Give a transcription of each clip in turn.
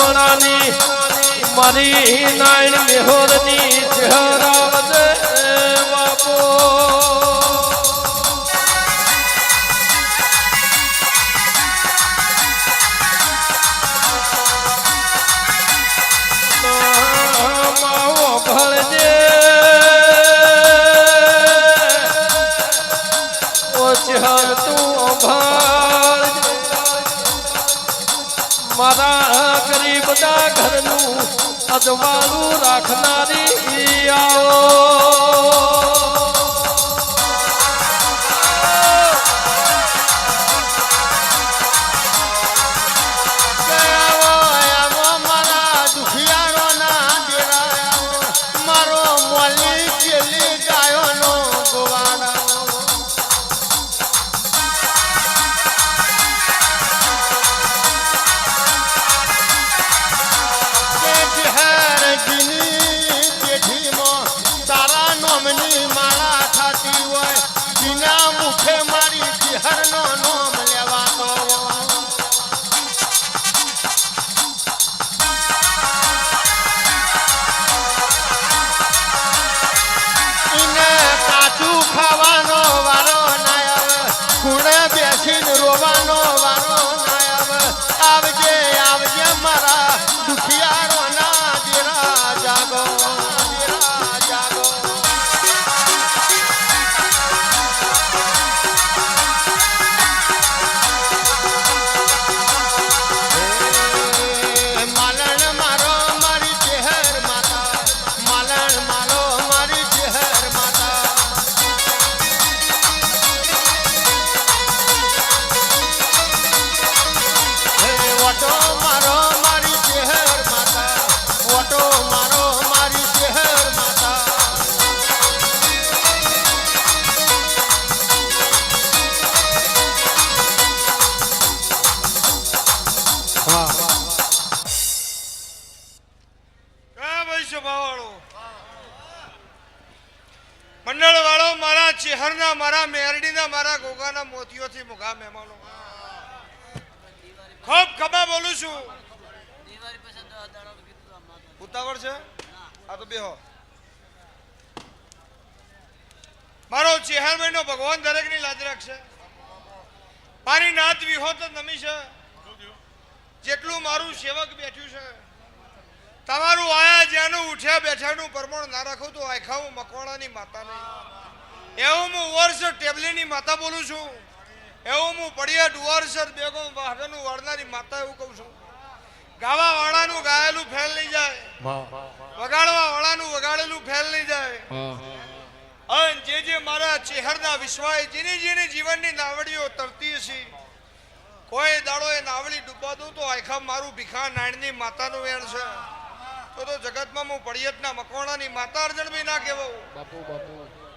કોણાની મારી નાયણ મેહોરની ચહેરાવત અજવાળું રાખનારી આવો. બેસીને વારો ના આવજે આવજે મારા દુખિયારો ના દેરા જાગો. બોલું છું. ઉતાવળ છે? આ તો બેહો. મારો ચેહર મહિનો ભગવાન દરેકની લાજ રાખશે. મારી નાત વિહો તો નમી છે. જેટલું મારું સેવક બેઠ્યું છે. તમારું આયા જ્યાંનું ઉઠ્યા બેઠાનું પરમણ ના રાખું તો આખાવું મકવાણાની માતા નહીં. એવું હું વર્ષ ટેબલીની માતા બોલું છું. એવું હું પડિયા ડુવારસર બેગો વાહનું વાળનારી માતા એવું કહું છું. ગાવા વાળાનું ગાયેલું ફેલ નહીં જાય. વગાડવા વાળાનું વગાડેલું ફેલ નહીં જાય. અને જે જે મારા ચહેરના વિશ્વાય જેની જેની જીવનની નાવડીઓ તરતી છે કોઈ દાડો એ નાવડી ડૂબવા દઉં તો આખા મારું ભીખા નાણની માતાનું વેણ છે. તો તો જગતમાં હું પડિયતના મકવાણાની માતા અર્જણ બી ના કહેવાઉં.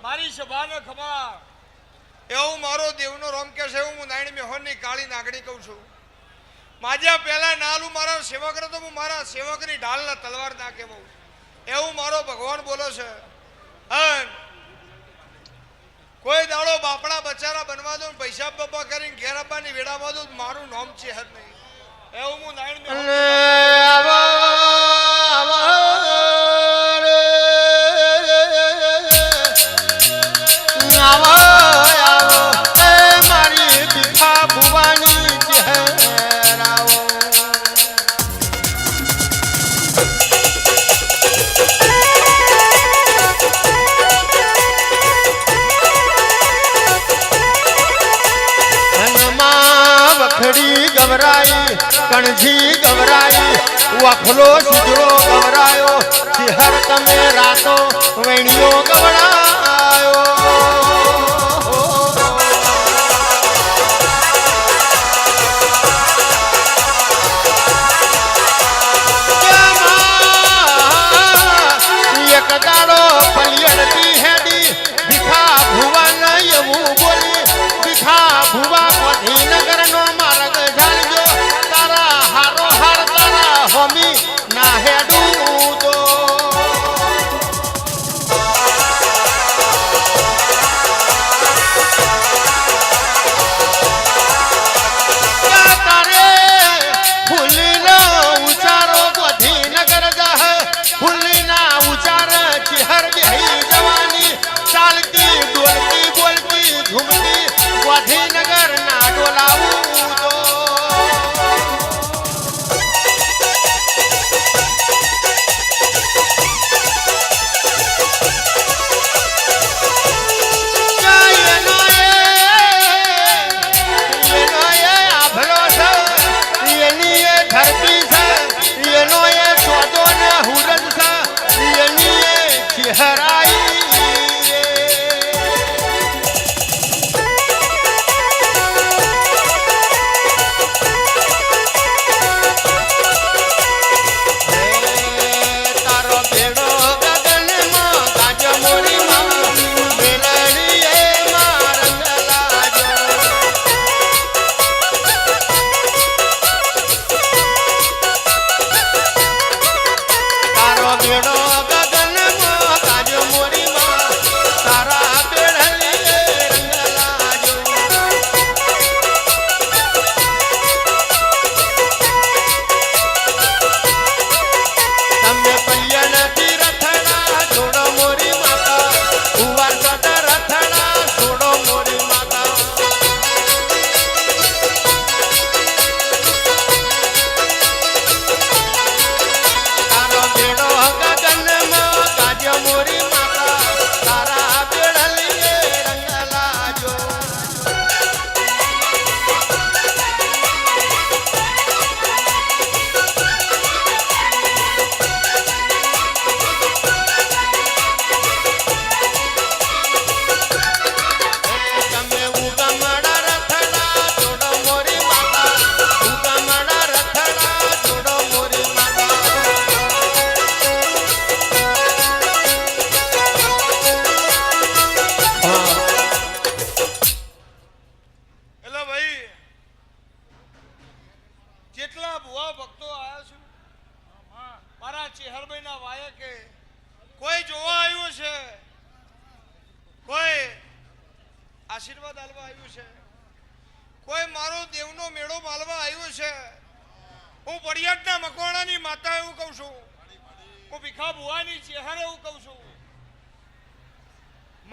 મારી સભાને ખબા એવું મારો દેવનો રોમ છે એવું હું નાયણ મેહોનની કાળી નાગણી કહું છું. માજ્યા પહેલા નાલું મારા સેવક તો હું મારા સેવકની ઢાલના તલવાર ના કહેવાઉં એવું મારો ભગવાન બોલો છે. કોઈ દાડો બાપડા બચારા બનવા દો પૈસા બાપા કરીને ઘેર આપવાની વેડામાં દો મારું નામ છે નહીં. એવું હું નાયણ કણજી ગવરાઈ વખલો સુજડો ગવરાયો સિહર તમે રાતો વેણીઓ ગવડાયો.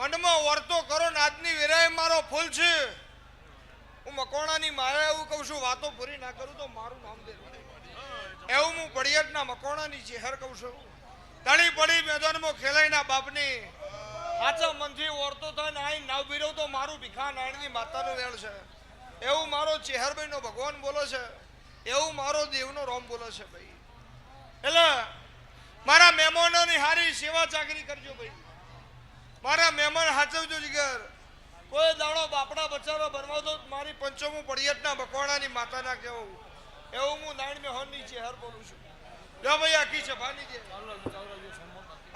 મનમાં વર્તો કરો ને આજની વેરાએ મારો ફૂલ છે. હું મકોણાની માયા એવું કહું છું, વાતો પૂરી ના કરું તો મારું નામ દે એવું હું પડિયાટના મકોણાની જેહર કહું છું. તળી પડી મેદાનમાં ખેલાઈના બાપની. સાચા મનથી ઓરતો થાય ને આઈ નાવ બીરો તો મારું ભીખા નારાયણની માતાનો વેળ છે. એવું મારો ચેહરભાઈનો ભગવાન બોલે છે. એવું મારો દેવનો રોમ બોલે છે ભાઈ. એટલે મારા મહેમાનોની હારી સેવા ચાકરી કરજો ભાઈ. મારા મહેમાન હાચવજો જીગર. કોઈ દાડો બાપડા બચારો બનવાતો મારી પંચમું પડિયતના બકવાડાની માતાના કેવું એવું હું નાણ મેં હોન નીચે હર બોલું છું. જો ભાઈ, આખી છે ભાની જે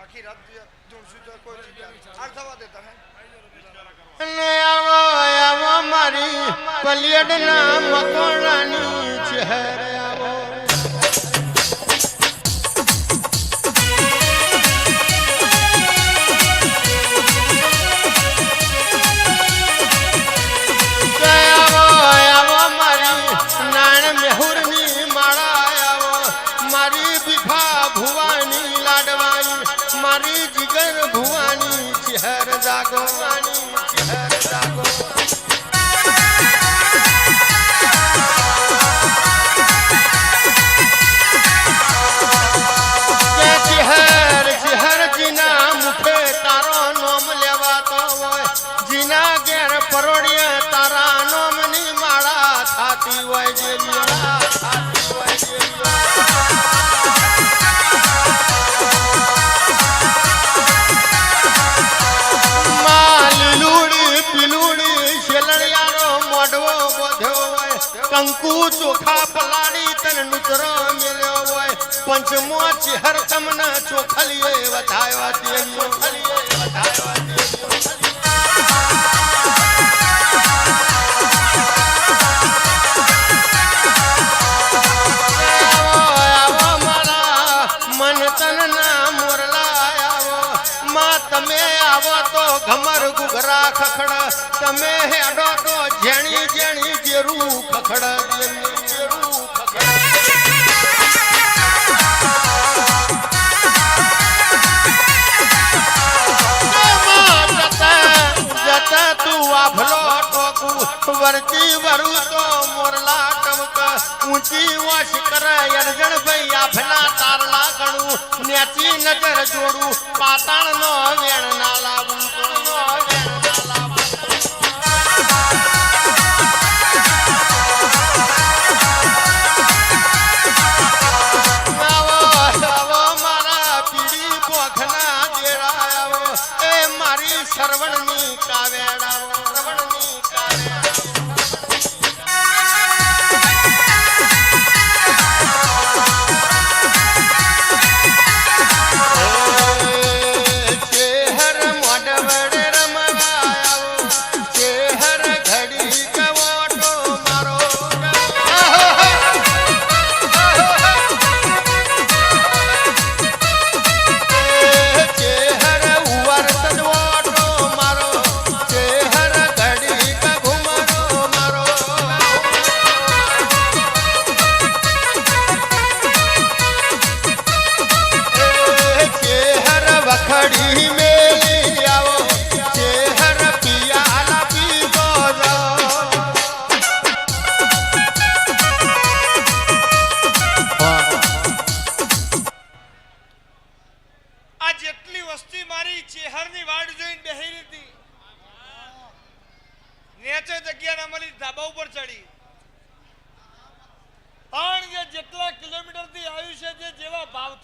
આખી રાત જોડશું તો કોઈ હાર થવા દેતા હે આવો આવો મારી પલિયડના મકોડાની ચહેર. ચહેર કંકુ ચોખા પલાળી તન નુતરો મેલ્યો હોય. પંચમો ચહેર તમને ચોખલીએ વધાયો દેવીઓ ચોખલીએ માં તમે આવો તો ઘમર ગુગરા ખખડ. તમે હેડો તો જેણી જેણી જેરું ખખડ જેની જેરું ખખડ વરતી વરું તો મોરલા ટમક ઊંચી વાશ કરે અરજણ ભાઈ આભલા તારલા ગણું નેચી નજર જોડું પાતાળ નો વેણ ના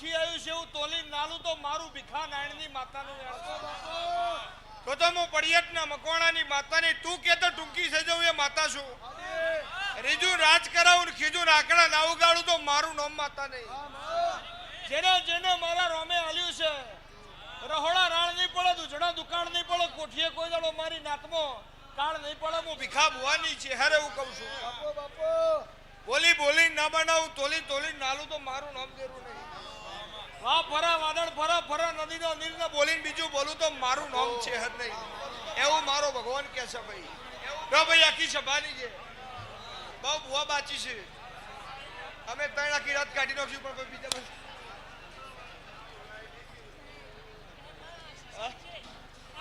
જેવા આવ્યું છે એવું તોલી નાલું તો મારું ભીખા નાયણની માતાનું તો તો હું પડિયતના મકવાણાની માતાની તું કે તો ટૂંકી થઈ જવું એ માતા છું. રીજું રાજ કરાવું ને ખીજું આકડા ના ઉગાડું તો મારું નામ માતા નહીં. જેને જેને મારા રોમે હાલ્યું છે રહોડા રાણ નહીં પડે દુજડા દુકાન નહીં પડે કોઠીએ કોઈ દાડો મારી નાતમો કાળ નહીં પડે હું ભીખા ભુવાની છે હરે એવું કહું છું. બોલી બોલી ના બનાવું તોલી તોલી નાલું તો મારું નામ દેરું નહીં. વાહ ફરા વાદળ ફરા ફરા નદીનો બોલીને બીજું બોલું તો મારું છે નહીં. ભગવાન કે છે ભાઈ. સભાની છે બહુ બાચી છે. અમે ત્રણ આખી રાત કાઢી નાખ્યું પણ કોઈ બીજા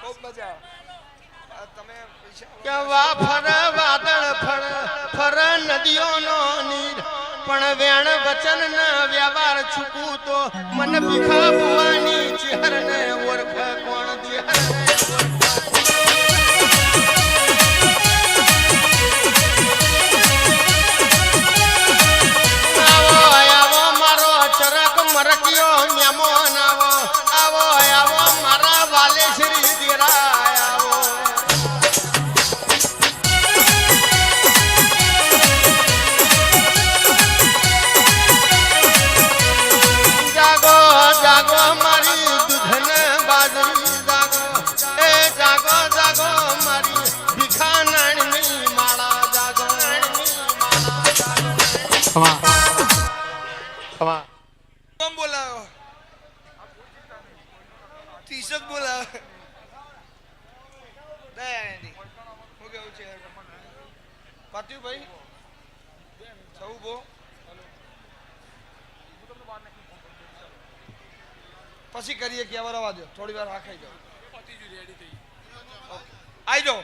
બહુ મજા તમે કે વા ફર વાદળ ફર ફર નદીઓનો નીર. પણ વેણ વચન ન વ્યવહાર છૂકું તો મન ભીખા ભવાની ચિહર ને ઓળખ કોણ? ચિહર ત્રીસ બોલાવે. દયાનિધિ હું કેવું છે? પાત્યું ભાઈ સૌ બો પછી કરીએ કે વાર આવવા દો થોડી વાર રાખાઈ જાઓ. આવી જાઓ.